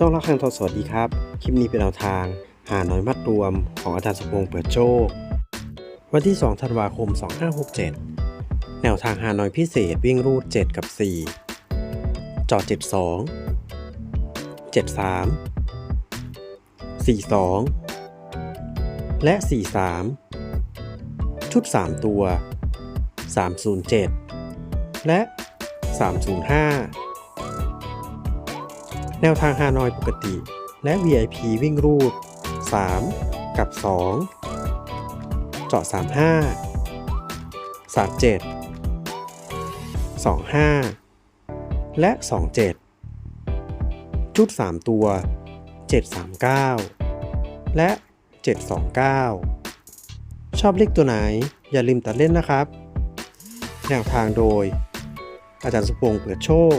ช่องละครังทอสวัสดีครับ คลิปนี้เป็นแนวทาง หาน้อยมัดรวมของอาจารย์สมพงษ์เปิดโชค วันที่ 2 ธันวาคม 2567 แนวทางหาน้อยพิเศษวิ่งรูด 7 กับ 4 จอด 72 73 42 และ 43 ชุด 3 ตัว 307 และ 305 แนวทางฮานอยปกติ และ VIP วิ่งรูด 3 กับ 2 เจาะ 35 37 25 และ 27ชุด 3 ตัว 739 และ 729 ชอบเลขตัวไหนอย่าลืมตัดเล่นนะครับ แนวทางโดย อาจารย์สมพงษ์เปิดโชค